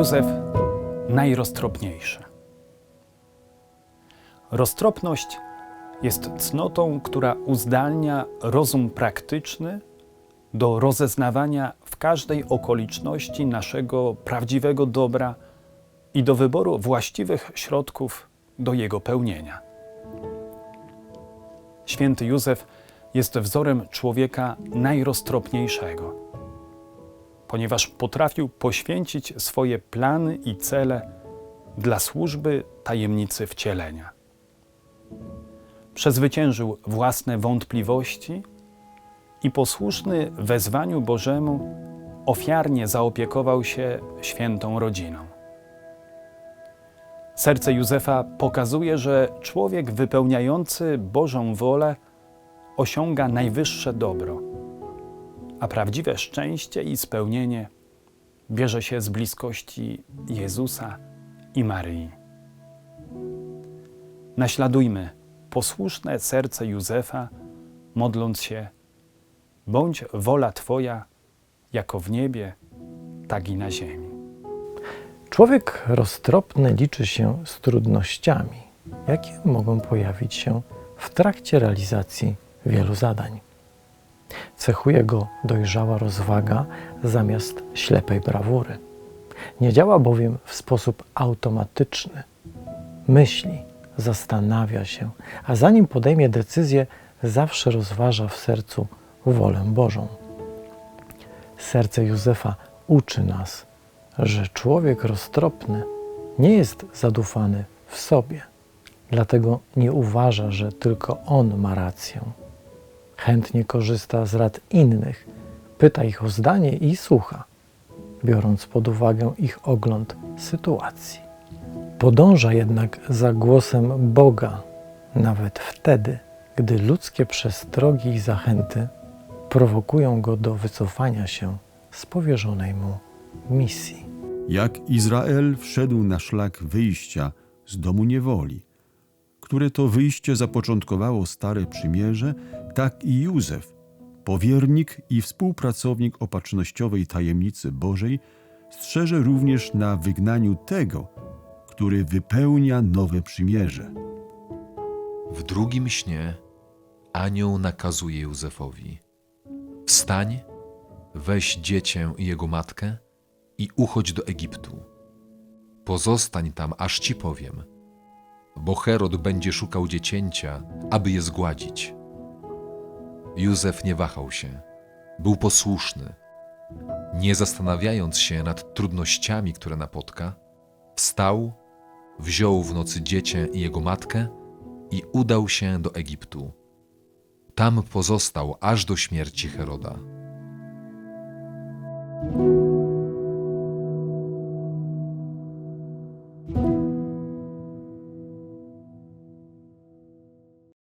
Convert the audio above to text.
Józef najroztropniejszy. Roztropność jest cnotą, która uzdalnia rozum praktyczny do rozeznawania w każdej okoliczności naszego prawdziwego dobra i do wyboru właściwych środków do jego pełnienia. Święty Józef jest wzorem człowieka najroztropniejszego, ponieważ potrafił poświęcić swoje plany i cele dla służby tajemnicy wcielenia. Przezwyciężył własne wątpliwości i posłuszny wezwaniu Bożemu ofiarnie zaopiekował się świętą rodziną. Serce Józefa pokazuje, że człowiek wypełniający Bożą wolę osiąga najwyższe dobro, a prawdziwe szczęście i spełnienie bierze się z bliskości Jezusa i Maryi. Naśladujmy posłuszne serce Józefa, modląc się: Bądź wola Twoja, jako w niebie, tak i na ziemi. Człowiek roztropny liczy się z trudnościami, jakie mogą pojawić się w trakcie realizacji wielu zadań. Cechuje go dojrzała rozwaga zamiast ślepej brawury. Nie działa bowiem w sposób automatyczny. Myśli, zastanawia się, a zanim podejmie decyzję, zawsze rozważa w sercu wolę Bożą. Serce Józefa uczy nas, że człowiek roztropny nie jest zadufany w sobie, dlatego nie uważa, że tylko on ma rację. Chętnie korzysta z rad innych, pyta ich o zdanie i słucha, biorąc pod uwagę ich ogląd sytuacji. Podąża jednak za głosem Boga, nawet wtedy, gdy ludzkie przestrogi i zachęty prowokują go do wycofania się z powierzonej mu misji. Jak Izrael wszedł na szlak wyjścia z domu niewoli, które to wyjście zapoczątkowało Stare Przymierze, tak i Józef, powiernik i współpracownik opatrznościowej tajemnicy Bożej, strzeże również na wygnaniu tego, który wypełnia nowe przymierze. W drugim śnie anioł nakazuje Józefowi: Wstań, weź dziecię i jego matkę i uchodź do Egiptu. Pozostań tam, aż ci powiem, bo Herod będzie szukał dziecięcia, aby je zgładzić. Józef nie wahał się, był posłuszny. Nie zastanawiając się nad trudnościami, które napotka, wstał, wziął w nocy dziecię i jego matkę i udał się do Egiptu. Tam pozostał aż do śmierci Heroda.